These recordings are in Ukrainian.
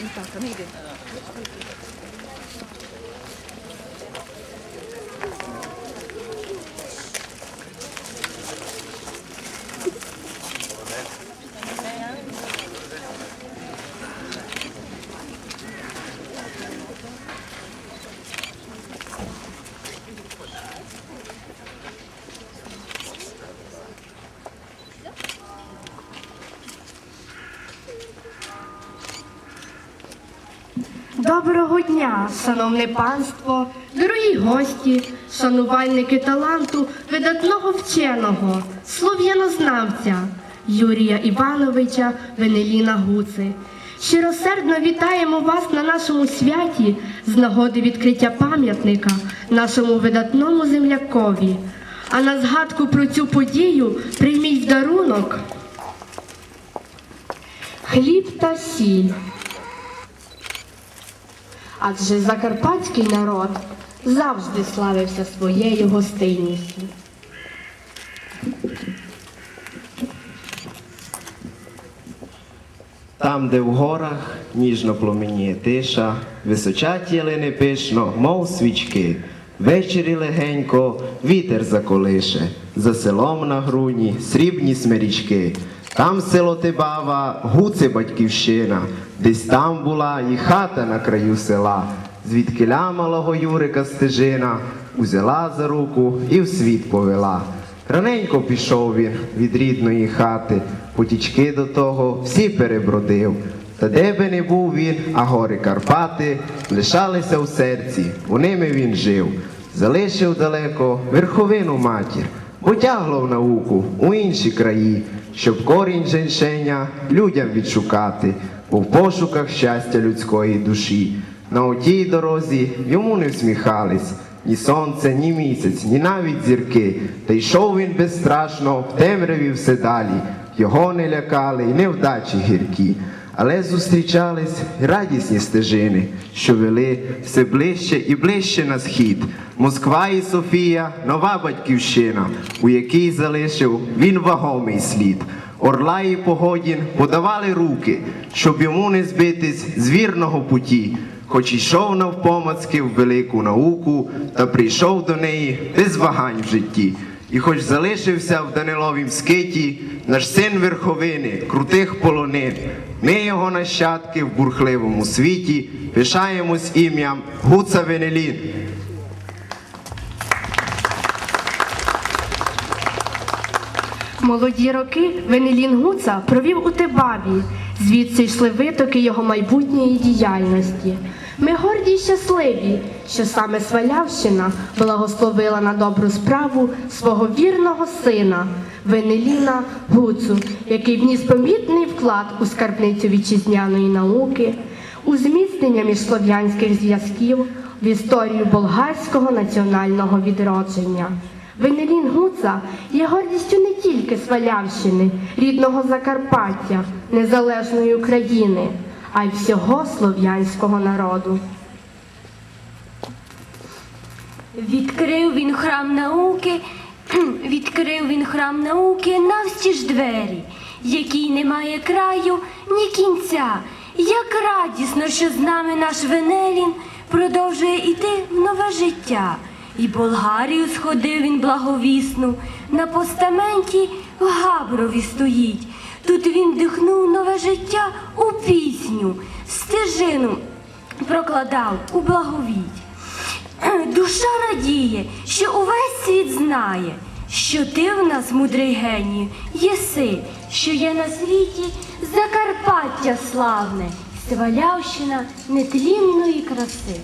いいかもしれない。Доброго дня, шановне панство, дорогі гості, шанувальники таланту видатного вченого, слов'янознавця Юрія Івановича Венеліна Гуци. Щиросердно вітаємо вас на нашому святі з нагоди відкриття пам'ятника нашому видатному землякові. А на згадку про цю подію прийміть дарунок хліб та сіль. Адже закарпатський народ завжди славився своєю гостинністю. Там, де в горах ніжно пломініє тиша, височать ялини пишно, мов свічки. Ввечері легенько вітер заколише, за селом на груні срібні смирічки. Там село Тибава, гуци батьківщина, десь там була і хата на краю села, звідкиля малого Юрика стежина, узяла за руку і в світ повела. Раненько пішов він від рідної хати, потічки до того всі перебродив. Та де би не був він, а гори Карпати лишалися в серці, у ними він жив. Залишив далеко верховину матір, потягло в науку у інші краї, щоб корінь женьшеня людям відшукати, бо в пошуках щастя людської душі. На отій дорозі йому не всміхались. Ні сонце, ні місяць, ні навіть зірки. Та йшов він безстрашно, в темряві все далі. Його не лякали й невдачі гіркі. Але зустрічались радісні стежини, що вели все ближче і ближче на схід. Москва і Софія нова батьківщина, у якій залишив він вагомий слід. Орла і Погодін подавали руки, щоб йому не збитись з вірного путі. Хоч йшов навпомацки в велику науку, та прийшов до неї без вагань в житті. І хоч залишився в Даниловім скиті, наш син верховини, крутих полонин, ми його нащадки в бурхливому світі пишаємось ім'ям Гуца Венелін. Молоді роки Венелін Гуца провів у Тибаві, звідси йшли витоки його майбутньої діяльності. Ми горді й щасливі, що саме Свалявщина благословила на добру справу свого вірного сина Венеліна Гуцу, який вніс помітний вклад у скарбницю вітчизняної науки, у зміцнення міжслов'янських зв'язків, в історію болгарського національного відродження. Венелін Гуца є гордістю не тільки Свалявщини, рідного Закарпаття, незалежної України, а й всього слов'янського народу. Відкрив він храм науки, відкрив він храм науки навстіж двері, який не має краю, ні кінця. Як радісно, що з нами наш Венелін продовжує іти в нове життя. І Болгарію сходив він благовісну, на постаменті в Габрові стоїть. Тут він дихнув нове життя у пісню, стежину прокладав у благовідь. Душа радіє, що увесь світ знає, що ти в нас, мудрий генію, єси, що є на світі Закарпаття славне, Свалявщина нетлінної краси.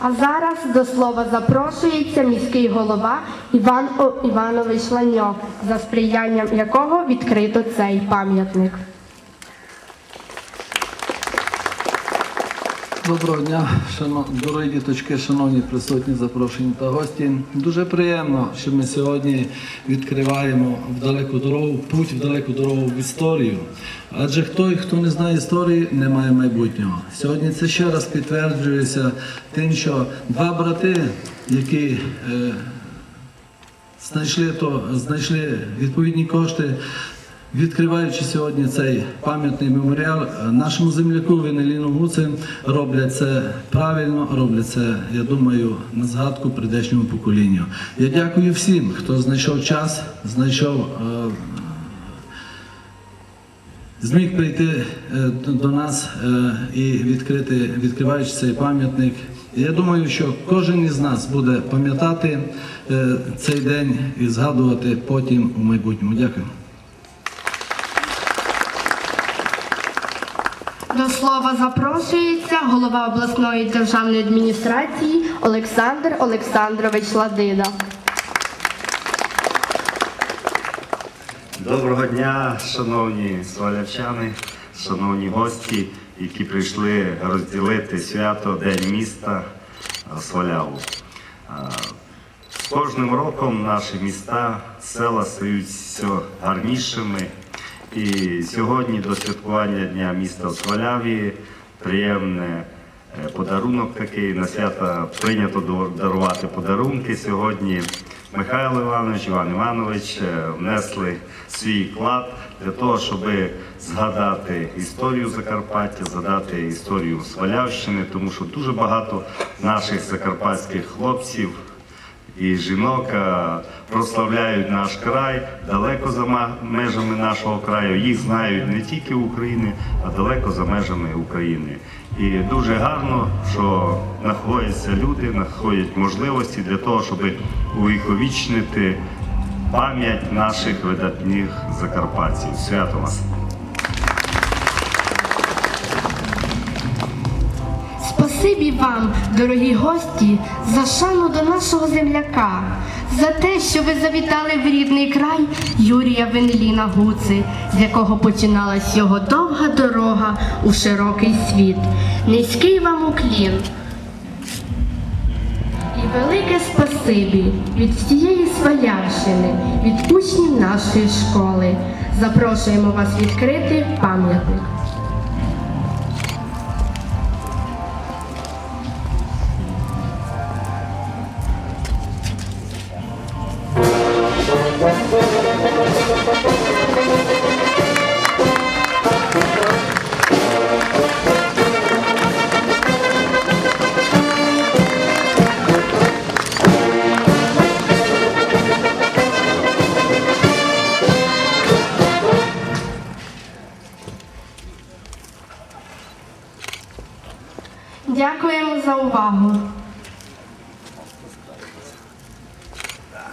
А зараз до слова запрошується міський голова Іван Іванович Ланьок, за сприянням якого відкрито цей пам'ятник. Доброго дня, шано- дорогі діточки, шановні присутні, запрошені та гості. Дуже приємно, що ми сьогодні відкриваємо в далеку дорогу, путь в далеку дорогу в історію. Адже хто, хто не знає історії, не має майбутнього. Сьогодні це ще раз підтверджується тим, що два брати, які е, знайшли то, знайшли відповідні кошти. Відкриваючи сьогодні цей пам'ятний меморіал е, нашому земляку Венеліну Гуце роблять це правильно, роблять це, я думаю, на згадку прийдешньому поколінню. Я дякую всім, хто знайшов час, знайшов е, зміг прийти е, до- нас і відкрити, відкриваючи цей пам'ятник. Я думаю, що кожен із нас буде пам'ятати цей день і згадувати потім у майбутньому. Дякую. До слова запрошується голова обласної державної адміністрації Олександр Олександрович Ладида. Доброго дня, шановні свалявчани, шановні гості, які прийшли розділити свято День міста Сваляву. З кожним роком наші міста, села стають все гарнішими. І сьогодні до святкування Дня міста в Сваляві приємне е, подарунок такий. На свята прийнято дар- дарувати подарунки. Сьогодні Михайло Іванович, Іван Іванович е, внесли свій вклад для того, щоб згадати історію Закарпаття, згадати історію Свалявщини, тому що дуже багато наших закарпатських хлопців і жінок е, прославляють наш край далеко за межами нашого краю. Їх знають не тільки України, а далеко за межами України. І дуже гарно, що знаходяться люди, знаходять можливості для того, щоб увіковічнити пам'ять наших видатних закарпатців. Свято вас! Спасибі вам, дорогі гості, за шану до нашого земляка, за те, що ви завітали в рідний край Юрія Венеліна Гуци, з якого починалась його довга дорога у широкий світ. Низький вам уклін. І велике спасибі від всієї Свалявщини, від учнів нашої школи. Запрошуємо вас відкрити пам'ятник. Дякуємо за увагу.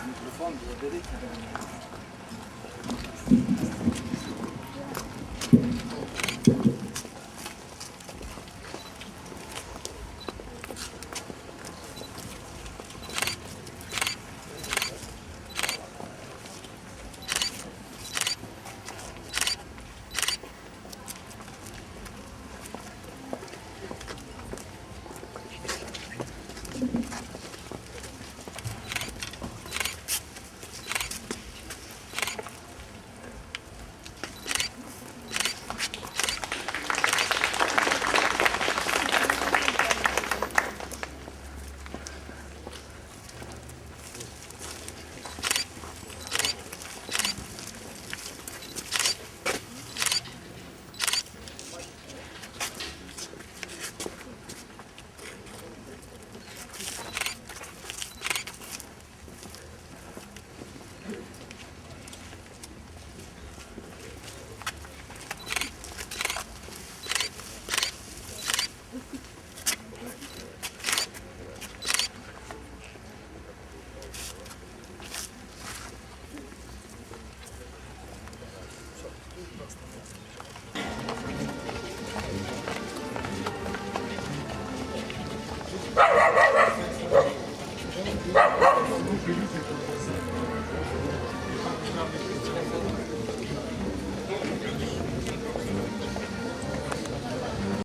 Мікрофон,